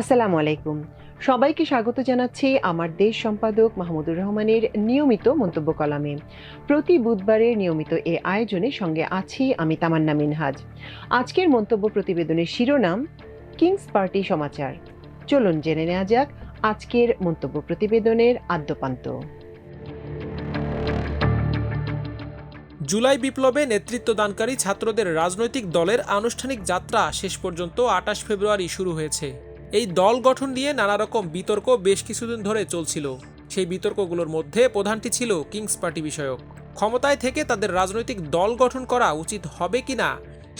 আসসালামু আলাইকুম। সবাইকে স্বাগত জানাচ্ছি আমার দেশ সম্পাদক মাহমুদুর রহমানের নিয়মিত মন্তব্য কলামে। প্রতি বুধবারের নিয়মিত এ আয়োজনে সঙ্গে আছি আমি তামান্না মিনহাজ। আজকের মন্তব্য প্রতিবেদনের শিরোনাম, কিংস পার্টি সমাচার। চলুন জেনে নেওয়া যাক আজকের মন্তব্য প্রতিবেদনের আদ্যপান্ত। জুলাই বিপ্লবে নেতৃত্বদানকারী ছাত্রদের রাজনৈতিক দলের আনুষ্ঠানিক যাত্রা শেষ পর্যন্ত আটাশ ফেব্রুয়ারি শুরু হয়েছে। এই দল গঠন নিয়ে নানা রকম বিতর্ক বেশ কিছুদিন ধরে চলছিল। সেই বিতর্কগুলোর মধ্যে প্রধানটি ছিল কিংস পার্টি বিষয়ক। ক্ষমতায় থেকে তাদের রাজনৈতিক দল গঠন করা উচিত হবে কিনা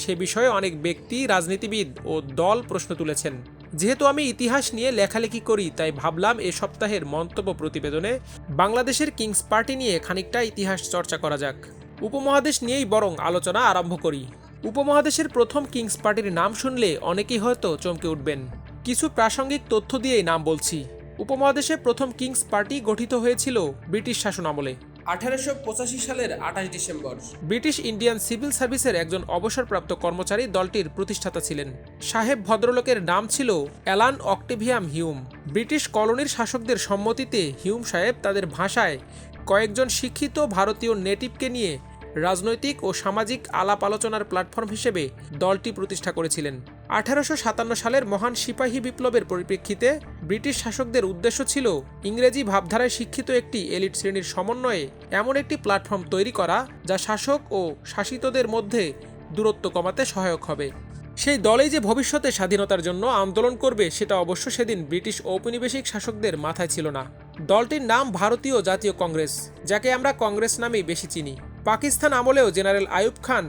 সে বিষয়ে অনেক ব্যক্তি, রাজনীতিবিদ ও দল প্রশ্ন তুলেছেন। যেহেতু আমি ইতিহাস নিয়ে লেখালেখি করি, তাই ভাবলাম এ সপ্তাহের মন্তব্য প্রতিবেদনে বাংলাদেশের কিংস পার্টি নিয়ে খানিকটা ইতিহাস চর্চা করা যাক। উপমহাদেশ নিয়েই বরং আলোচনা আরম্ভ করি। উপমহাদেশের প্রথম কিংস পার্টির নাম শুনলে অনেকেই হয়তো চমকে উঠবেন। কিছু প্রাসঙ্গিক তথ্য দিয়েই নাম বলছি। উপমহাদেশে প্রথম কিংস পার্টি গঠিত হয়েছিল ব্রিটিশ শাসন আমলে আঠারোশো পঁচাশি সালের আঠাশ ডিসেম্বর। ব্রিটিশ ইন্ডিয়ান সিভিল সার্ভিসের একজন অবসরপ্রাপ্ত কর্মচারী দলটির প্রতিষ্ঠাতা ছিলেন। সাহেব ভদ্রলোকের নাম ছিল অ্যালান অক্টেভিয়াম হিউম। ব্রিটিশ কলোনির শাসকদের সম্মতিতে হিউম সাহেব তাদের ভাষায় কয়েকজন শিক্ষিত ভারতীয় নেটিভকে নিয়ে রাজনৈতিক ও সামাজিক আলাপ আলোচনার প্ল্যাটফর্ম হিসেবে দলটি প্রতিষ্ঠা করেছিলেন। আঠারোশো সাতান্ন সালের মহান সিপাহী বিপ্লবের পরিপ্রেক্ষিতে ব্রিটিশ শাসকদের উদ্দেশ্য ছিল ইংরেজি ভাবধারায় শিক্ষিত একটি এলিট শ্রেণির সমন্বয়ে এমন একটি প্ল্যাটফর্ম তৈরি করা যা শাসক ও শাসিতদের মধ্যে দূরত্ব কমাতে সহায়ক হবে। সেই দলেই যে ভবিষ্যতে স্বাধীনতার জন্য আন্দোলন করবে সেটা অবশ্য সেদিন ব্রিটিশ ঔপনিবেশিক শাসকদের মাথায় ছিল না। দলটির নাম ভারতীয় জাতীয় কংগ্রেস, যাকে আমরা কংগ্রেস নামেই বেশি চিনি। পাকিস্তান আমলেও জেনারেল আয়ুব খান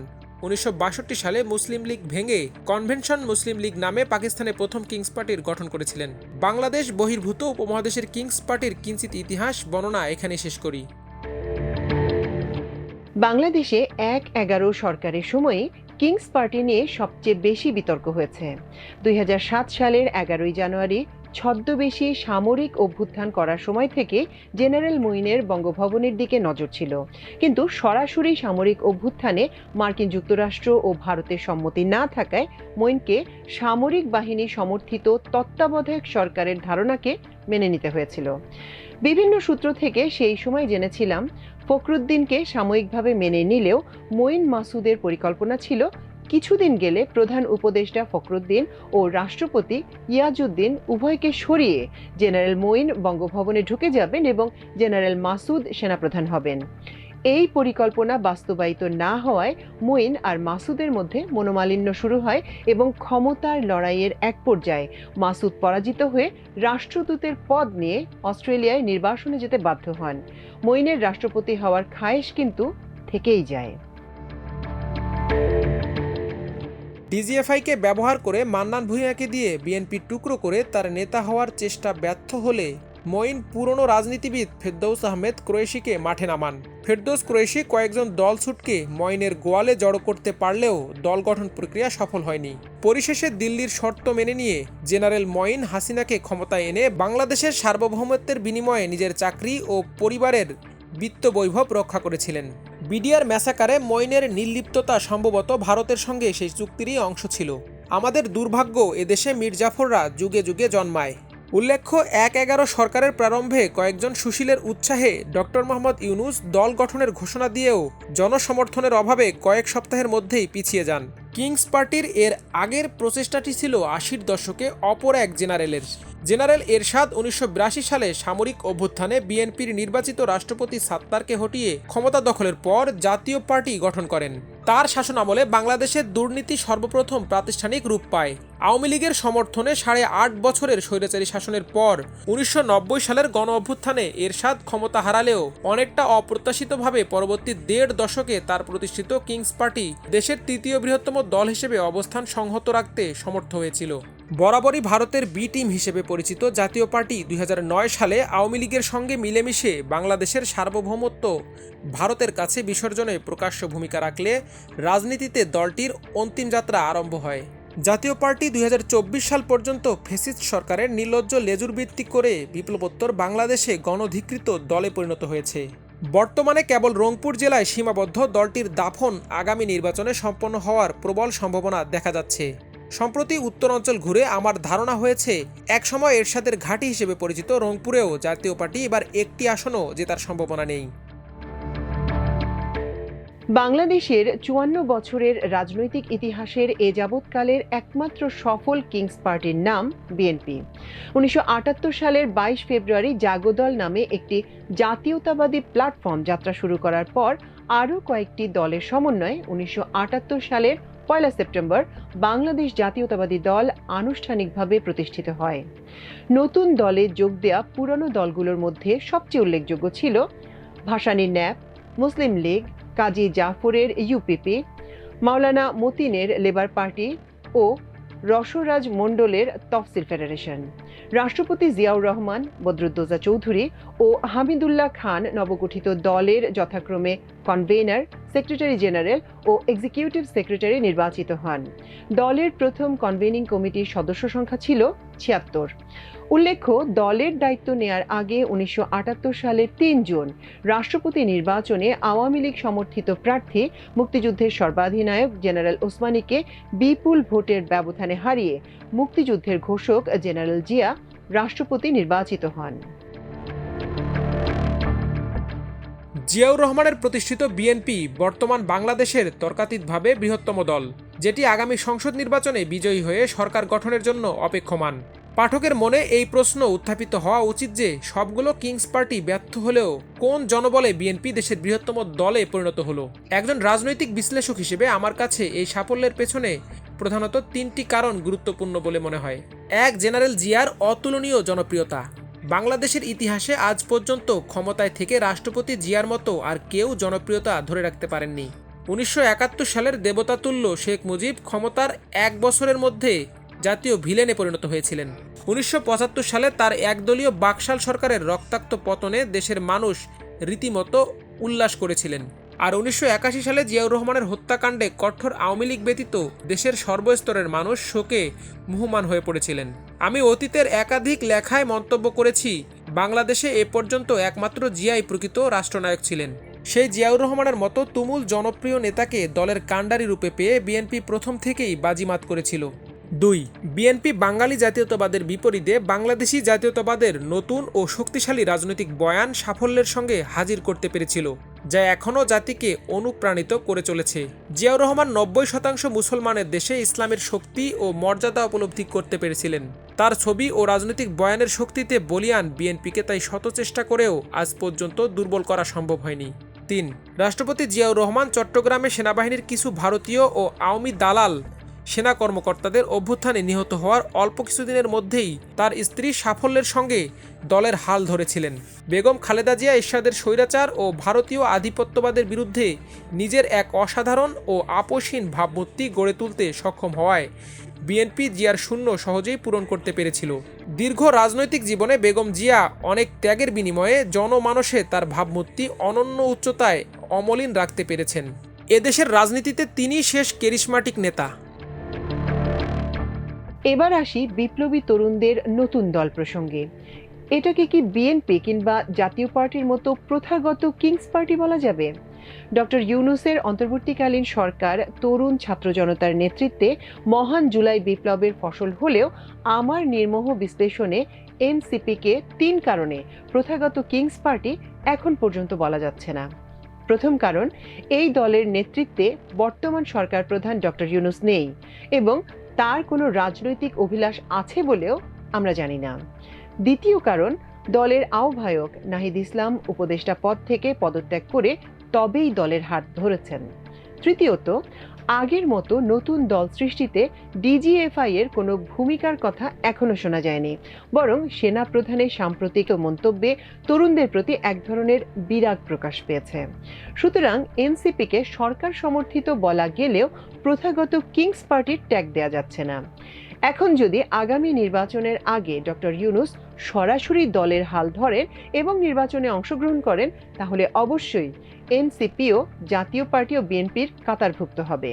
উনিশশো বাষট্টি সালে মুসলিম লীগ ভেঙে কনভেনশন মুসলিম লীগ নামে পাকিস্তানে প্রথম কিংস পার্টির গঠন করেছিলেন। বাংলাদেশ বহির্ভূত উপমহাদেশের কিংস পার্টির কিঞ্চিত ইতিহাস, বর্ণনা এখানে শেষ করি। বাংলাদেশে এক এগারো সরকারের সময়ে কিংস পার্টি নিয়ে সবচেয়ে বেশি বিতর্ক হয়েছে। দুই হাজার সাত সালের এগারোই জানুয়ারি ছদ্মবেশী সামরিক অভ্যুত্থান করার সময় থেকে জেনারেল মুইনের বঙ্গভবনের দিকে নজর ছিল। কিন্তু সরাসরি সামরিক অভ্যুত্থানে মার্কিন যুক্তরাষ্ট্র ও ভারতের সম্মতি না থাকায় মইনকে সামরিক বাহিনী সমর্থিত তত্ত্বাবধায়ক সরকারের ধারণাকে মেনে নিতে হয়েছিল। বিভিন্ন সূত্র থেকে সেই সময় জেনেছিলাম, ফখরুদ্দিনকে সাময়িকভাবে মেনে নিলেও মঈন মাসুদের পরিকল্পনা ছিল কিছুদিন গেলে প্রধান উপদেষ্টা ফখরুদ্দিন ও রাষ্ট্রপতি ইয়াজউদ্দিন উভয়কে সরিয়ে জেনারেল মঈন বঙ্গভবনে ঢুকে যাবেন এবং জেনারেল মাসুদ সেনাপ্রধান হবেন। এই পরিকল্পনা বাস্তবায়িত না হওয়ায় মঈন আর মাসুদের মধ্যে মনোমালিন্য শুরু হয় এবং ক্ষমতার লড়াইয়ের এক পর্যায়ে মাসুদ পরাজিত হয়ে রাষ্ট্রদূতের পদ নিয়ে অস্ট্রেলিয়ায় নির্বাসনে যেতে বাধ্য হন। মঈনের রাষ্ট্রপতি হওয়ার খায়েশ কিন্তু থেকেই যায়। ডিজিএফআইকে ব্যবহার করে মান্নান ভূঁইয়াকে দিয়ে বিএনপি টুকরো করে তার নেতা হওয়ার চেষ্টা ব্যর্থ হলে মঈন পুরনো রাজনীতিবিদ ফেরদৌস আহমেদ ক্রোয়েশিকে মাঠে নামান। ফেরদৌস ক্রোয়েশি কয়েকজন দল ছুটকে মঈনের গোয়ালে জড়ো করতে পারলেও দল গঠন প্রক্রিয়া সফল হয়নি। পরিশেষে দিল্লির শর্ত মেনে নিয়ে জেনারেল মঈন হাসিনাকে ক্ষমতায় এনে বাংলাদেশের সার্বভৌমত্বের বিনিময়ে নিজের চাকরি ও পরিবারের বিত্ত বৈভব রক্ষা করেছিলেন। বিডিআর ম্যাসাকারে মইনের নির্লিপ্ততা সম্ভবত ভারতের সঙ্গে সেই চুক্তিরই অংশ ছিল। আমাদের দুর্ভাগ্য এদেশে মির্জাফররা যুগে যুগে জন্মায়। উল্লেখ্য, এক এগারো সরকারের প্রারম্ভে কয়েকজন সুশীলের উৎসাহে ডক্টর মোহাম্মদ ইউনুস দল গঠনের ঘোষণা দিয়েও জনসমর্থনের অভাবে কয়েক সপ্তাহের মধ্যেই পিছিয়ে যান। কিংস পার্টির এর আগের প্রচেষ্টাটি ছিল আশির দশকে অপর এক জেনারেলের। জেনারেল এরশাদ উনিশশো বিরাশি সালে সামরিক অভ্যুত্থানে বিএনপির নির্বাচিত রাষ্ট্রপতি সাত্তারকে হটিয়ে ক্ষমতা দখলের পর জাতীয় পার্টি গঠন করেন। তার শাসনামলে বাংলাদেশের দুর্নীতি সর্বপ্রথম প্রাতিষ্ঠানিক রূপ পায়। আওয়ামী লীগের সমর্থনে সাড়ে আট বছরের স্বৈরাচারী শাসনের পর উনিশশো নব্বই সালের গণ অভ্যুত্থানে এরশাদ ক্ষমতা হারালেও অনেকটা অপ্রত্যাশিতভাবে পরবর্তী দেড় দশকে তার প্রতিষ্ঠিত কিংস পার্টি দেশের তৃতীয় বৃহত্তম দল হিসেবে অবস্থান সংহত রাখতে সমর্থ হয়েছিল। বরাবরই ভারতের বি টিম হিসেবে পরিচিত জাতীয় পার্টি দুই হাজার নয় সালে আওয়ামী লীগের সঙ্গে মিলেমিশে বাংলাদেশের সার্বভৌমত্ব ভারতের কাছে বিসর্জনে প্রকাশ্য ভূমিকা রাখলে রাজনীতিতে দলটির অন্তিম যাত্রা আরম্ভ হয়। জাতীয় পার্টি দুই হাজার চব্বিশ সাল পর্যন্ত ফেসিস্ট সরকারের নির্লজ্জ লেজুর ভিত্তি করে বিপ্লবোত্তর বাংলাদেশে গণধিকৃত দলে পরিণত হয়েছে। বর্তমানে কেবল রংপুর জেলায় সীমাবদ্ধ দলটির দাফন আগামী নির্বাচনে সম্পন্ন হওয়ার প্রবল সম্ভাবনা দেখা যাচ্ছে। সম্প্রতি উত্তরাঞ্চল ঘুরে আমার ধারণা হয়েছে একসময় এরশাদের ঘাঁটি হিসেবে পরিচিত রংপুরেও জাতীয় পার্টি এবার একটি আসনও জেতার সম্ভাবনা নেই। বাংলাদেশের চুয়ান্ন বছরের রাজনৈতিক ইতিহাসের এ যাবৎকালের একমাত্র সফল কিংস পার্টির নাম বিএনপি। উনিশশো আটাত্তর সালের বাইশ ফেব্রুয়ারি জাগদল নামে একটি জাতীয়তাবাদী প্ল্যাটফর্ম যাত্রা শুরু করার পর আরও কয়েকটি দলের সমন্বয়ে উনিশশো আটাত্তর সালের পয়লা সেপ্টেম্বর বাংলাদেশ জাতীয়তাবাদী দল আনুষ্ঠানিকভাবে প্রতিষ্ঠিত হয়। নতুন দলে যোগ দেয়া পুরনো দলগুলোর মধ্যে সবচেয়ে উল্লেখযোগ্য ছিল ভাসানী ন্যাপ, মুসলিম লীগ, কাজী জাফরের ইউপিপি, মাওলানা মতিনের লেবার পার্টি ও রসরাজ মণ্ডলের তফসিল ফেডারেশন। রাষ্ট্রপতি জিয়াউর রহমান, বদরুদ্দোজা চৌধুরী ও হামিদুল্লাহ খান নবগঠিত দলের যথাক্রমে কনভেনার সেক্রেটারি জেনারেল ও এক্সিকিউটিভ সেক্রেটারি নির্বাচিত হন। দলের প্রথম কনভেনিং কমিটির সদস্য সংখ্যা ছিল ছিয়াত্তর। উল্লেখ্য, দলের দায়িত্ব নেয়ার আগে উনিশশো আটাত্তর সালের তিন জুন রাষ্ট্রপতি নির্বাচনে আওয়ামী লীগ সমর্থিত প্রার্থী, মুক্তিযুদ্ধের সর্বাধিনায়ক জেনারেল ওসমানীকে বিপুল ভোটের ব্যবধানে হারিয়ে মুক্তিযুদ্ধের ঘোষক জেনারেল জিয়া রাষ্ট্রপতি নির্বাচিত হন। জিয়াউর রহমানের প্রতিষ্ঠিত বিএনপি বর্তমান বাংলাদেশের তর্কাতীতভাবে বৃহত্তম দল, যেটি আগামী সংসদ নির্বাচনে বিজয়ী হয়ে সরকার গঠনের জন্য অপেক্ষমান। পাঠকের মনে এই প্রশ্ন উত্থাপিত হওয়া উচিত যে, সবগুলো কিংস পার্টি ব্যর্থ হলেও কোন জনবলে বিএনপি দেশের বৃহত্তম দলে পরিণত হলো? একজন রাজনৈতিক বিশ্লেষক হিসেবে আমার কাছে এই সাফল্যের পেছনে প্রধানত তিনটি কারণ গুরুত্বপূর্ণ বলে মনে হয়। এক, জেনারেল জিয়ার অতুলনীয় জনপ্রিয়তা। বাংলাদেশের ইতিহাসে আজ পর্যন্ত ক্ষমতায় থেকে রাষ্ট্রপতি জিয়ার মতো আর কেউ জনপ্রিয়তা ধরে রাখতে পারেননি। উনিশশো একাত্তর সালের দেবতাতুল্য শেখ মুজিব ক্ষমতার এক বছরের মধ্যে জাতীয় ভিলেনে পরিণত হয়েছিলেন। উনিশশো পঁচাত্তর সালে তার একদলীয় বাকশাল সরকারের রক্তাক্ত পতনে দেশের মানুষ রীতিমতো উল্লাস করেছিলেন। আর উনিশশো একাশি সালে জিয়াউর রহমানের হত্যাকাণ্ডে কঠোর আওয়ামী লীগ ব্যতীত দেশের সর্বস্তরের মানুষ শোকে মুহমান হয়ে পড়েছিলেন। আমি অতীতের একাধিক লেখায় মন্তব্য করেছি, বাংলাদেশে এ পর্যন্ত একমাত্র জিয়াই প্রকৃত রাষ্ট্রনায়ক ছিলেন। সেই জিয়াউর রহমানের মতো তুমুল জনপ্রিয় নেতাকে দলের কাণ্ডারি রূপে পেয়ে বিএনপি প্রথম থেকেই বাজিমাত করেছিল। দুই, বিএনপি বাঙালি জাতীয়তাবাদের বিপরীতে বাংলাদেশি জাতীয়তাবাদের নতুন ও শক্তিশালী রাজনৈতিক বয়ান সাফল্যের সঙ্গে হাজির করতে পেরেছিল, যা এখনও জাতিকে অনুপ্রাণিত করে চলেছে। জিয়াউর রহমান নব্বই শতাংশ মুসলমানের দেশে ইসলামের শক্তি ও মর্যাদা উপলব্ধি করতে পেরেছিলেন। তার ছবি ও রাজনৈতিক বয়ানের শক্তিতে বলিয়ান বিএনপিকে তাই শত চেষ্টা করেও আজ পর্যন্ত দুর্বল করা সম্ভব হয়নি। তিন, রাষ্ট্রপতি জিয়াউর রহমান চট্টগ্রামে সেনাবাহিনীর কিছু ভারতীয় ও আওয়ামী দালাল সেনা কর্মকর্তাদের অভ্যুত্থানে নিহত হওয়ার অল্প কিছুদিনের মধ্যেই তার স্ত্রী সাফল্যের সঙ্গে দলের হাল ধরেছিলেন। বেগম খালেদা জিয়া এরশাদের স্বৈরাচার ও ভারতীয় আধিপত্যবাদের বিরুদ্ধে নিজের এক অসাধারণ ও আপোষহীন ভাবমূর্তি গড়ে তুলতে সক্ষম হওয়ায় বিএনপি জিয়ার শূন্য সহজেই পূরণ করতে পেরেছিল। দীর্ঘ রাজনৈতিক জীবনে বেগম জিয়া অনেক ত্যাগের বিনিময়ে জনমানসে তার ভাবমূর্তি অনন্য উচ্চতায় অমলিন রাখতে পেরেছেন। এদেশের রাজনীতিতে তিনি শেষ কেরিশমাটিক নেতা। এবার আসি বিপ্লবী তরুণদের নতুন দল প্রসঙ্গে। এটাকে কি বিএনপি কিংবা জাতীয় পার্টির মতো প্রথাগত কিংস পার্টি বলা যাবে? ডক্টর ইউনুসের অন্তর্বর্তীকালীন সরকার তরুণ ছাত্র জনতার নেতৃত্বে মহান জুলাই বিপ্লবের ফসল হলেও আমার নির্মোহ বিশ্লেষণে এনসিপিকে তিন কারণে, প্রথাগত কিংস পার্টি এখন পর্যন্ত বলা যাচ্ছে না। প্রথম কারণ, এই দলের নেতৃত্বে বর্তমান সরকার প্রধান ডক্টর ইউনুস নেই এবং তার কোনো রাজনৈতিক অভিলাষ আছে বলেও আমরা জানি না। দ্বিতীয় কারণ, দলের আহ্বায়ক নাহিদ ইসলাম উপদেষ্টা পদ থেকে পদত্যাগ করে তবেই দলের হাত ধরেছেন। তৃতীয়ত আগের মতো নতুন দল সৃষ্টিতে ডিজিএফআই এর কোনো ভূমিকার কথা এখনও শোনা যায়নি। বরং সেনা প্রধানের সাম্প্রতিক মন্তব্যে তরুণদের প্রতি এক ধরনের বিরাগ প্রকাশ পেয়েছে। সুতরাং এনসিপিকে সরকার সমর্থিত বলা গেলেও প্রথাগত কিংস পার্টির ট্যাগ দেয়া যাচ্ছে না। এখন যদি আগামী নির্বাচনের আগে ডক্টর ইউনুস সরাসরি দলের হাল ধরেন এবং নির্বাচনে অংশগ্রহণ করেন, তাহলে অবশ্যই এনসিপিও জাতীয় পার্টি ও বিএনপির কাতারভুক্ত হবে।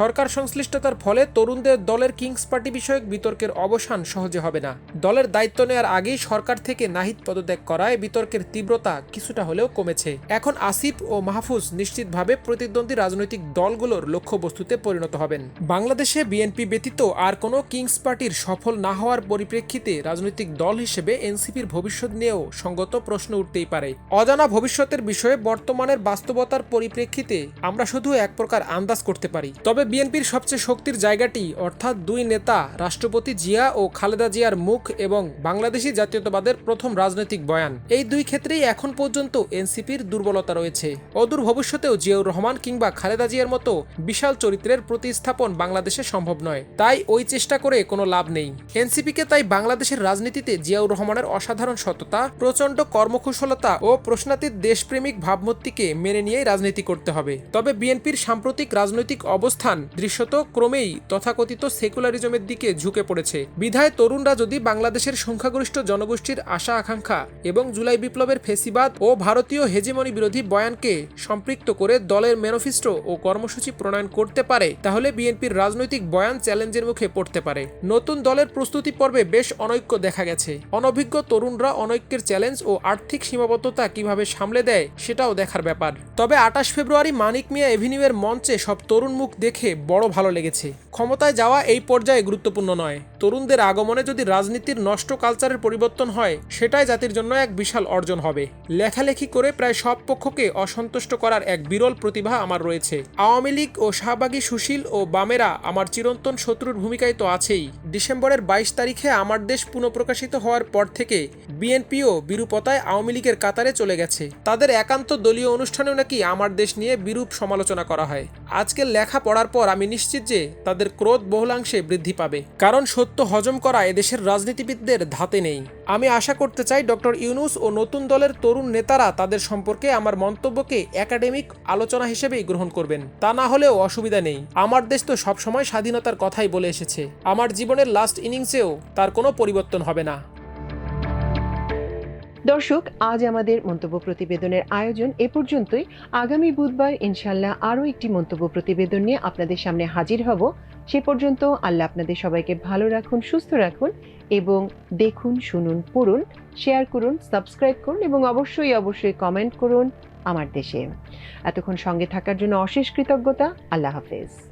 সরকার সংশ্লিষ্টতার ফলে তরুণদের দলের কিংস পার্টি বিষয়ক বিতর্কের অবসান সহজে হবে না। দলের দায়িত্ব নেওয়ার আগেই সরকার থেকে নাহিদ পদত্যাগ করায় বিতর্কের তীব্রতা কিছুটা হলেও কমেছে। এখন আসিফ ও মাহফুজ নিশ্চিতভাবে প্রতিদ্বন্দ্বী রাজনৈতিক দলগুলোর লক্ষ্যবস্তুতে পরিণত হবেন। বাংলাদেশে বিএনপি ব্যতীত আর কোনো কিংস পার্টির সফল না হওয়ার পরিপ্রেক্ষিতে রাজনৈতিক দল হিসেবে এনসিপির ভবিষ্যৎ নিয়েও সঙ্গত প্রশ্ন উঠতেই পারে। অজানা ভবিষ্যতের বিষয়ে বর্তমানের বাস্তবতার পরিপ্রেক্ষিতে আমরা শুধু এক প্রকার আন্দাজ করতে পারি। তবে বিএনপির সবচেয়ে শক্তির জায়গাটি, অর্থাৎ দুই নেতা, রাষ্ট্রপতি জিয়া ও খালেদা জিয়ার মুখ এবং বাংলাদেশি জাতীয়তাবাদের প্রথম রাজনৈতিক বয়ান। এই দুই ক্ষেত্রেই এখন পর্যন্ত এনসিপির দুর্বলতা রয়েছে। অদূর ভবিষ্যতেও জিয়াউর রহমান কিংবা খালেদা জিয়ার মতো বিশাল চরিত্রের প্রতিস্থাপন বাংলাদেশে সম্ভব নয়। তাই ওই চেষ্টা করে কোনো লাভ নেই। এনসিপিকে তাই বাংলাদেশের রাজনীতিতে জিয়াউর রহমানের অসাধারণ সততা, প্রচণ্ড কর্মকুশলতা ও প্রশ্নাতীত দেশপ্রেমিক ভাবমূর্তিকে মেনে নিয়েই রাজনীতি করতে হবে। তবে বিএনপির সাম্প্রতিক রাজনৈতিক অবস্থান দৃশ্যত ক্রমেই তথাকথিত সেকুলারিজমের দিকে ঝুঁকে পড়েছে। বিধায় তরুণরা যদি বাংলাদেশের সংখ্যাগরিষ্ঠ জনগোষ্ঠীর আশা আকাঙ্ক্ষা এবং জুলাই বিপ্লবের ফেসিবাদ ও ভারতীয় হেজিমনি বিরোধী বয়ানকে সম্পৃক্ত করে দলের ম্যানিফেস্টো ও কর্মসূচি প্রণয়ন করতে পারে, তাহলে বিএনপির রাজনৈতিক বয়ান চ্যালেঞ্জের মুখে পড়তে পারে। নতুন দলের প্রস্তুতি পর্বে বেশ অনৈক্য দেখা গেছে। অনভিজ্ঞ তরুণরা অনৈক্যের চ্যালেঞ্জ ও আর্থিক সীমাবদ্ধতা কীভাবে সামলে দেয়, সেটাও দেখার ব্যাপার। তবে আঠাশ ফেব্রুয়ারি মানিক মিয়া এভিনিউয়ের মঞ্চে সব তরুণ মুখ দেখে বড় ভালো লেগেছে। ক্ষমতায় যাওয়া এই পর্যায়ে গুরুত্বপূর্ণ নয়। তরুণদের আগমনে যদি রাজনীতির নষ্ট কালচারের পরিবর্তন হয়, সেটাই জাতির জন্য এক বিশাল অর্জন হবে। লেখালেখি করে প্রায় সব পক্ষকে অসন্তুষ্ট করার এক বিরল প্রতিভা আমার রয়েছে। আওয়ামী লীগ ও শাহবাগী সুশীল ও বামেরা আমার চিরন্তন শত্রুর ভূমিকায় তো আছেই। ডিসেম্বরের বাইশ তারিখে আমার দেশ পুনঃপ্রকাশিত হওয়ার পর থেকে বিএনপিও বিরূপতায় আওয়ামী লীগের কাতারে চলে গেছে। তাদের একান্ত দলীয় অনুষ্ঠানেও নাকি আমার দেশ নিয়ে বিরূপ সমালোচনা করা হয়। আজকের লেখা পড়ার পর আমি নিশ্চিত যে তাদের ক্রোধ বহুলাংশে বৃদ্ধি পাবে। কারণ সত্য হজম করা এদেশের রাজনীতিবিদদের ধাতে নেই। আমি আশা করতে চাই ডক্টর ইউনুস ও নতুন দলের তরুণ নেতারা তাদের সম্পর্কে আমার মন্তব্যকে একাডেমিক আলোচনা হিসেবেই গ্রহণ করবেন। তা না হলেও অসুবিধা নেই। আমার দেশ তো সবসময় স্বাধীনতার কথাই বলে এসেছে। আমার জীবনের লাস্ট ইনিংসেও তার কোনো পরিবর্তন হবে না। দর্শক, আজ আমাদের মন্তব্য প্রতিবেদনের আয়োজন এ পর্যন্তই। আগামী বুধবার ইনশাল্লাহ আরও একটি মন্তব্য প্রতিবেদন নিয়ে আপনাদের সামনে হাজির হব। সে পর্যন্ত আল্লাহ আপনাদের সবাইকে ভালো রাখুন, সুস্থ রাখুন এবং দেখুন, শুনুন, পড়ুন, শেয়ার করুন, সাবস্ক্রাইব করুন এবং অবশ্যই অবশ্যই কমেন্ট করুন আমার দেশে। এতক্ষণ সঙ্গে থাকার জন্য অশেষ কৃতজ্ঞতা। আল্লাহ হাফেজ।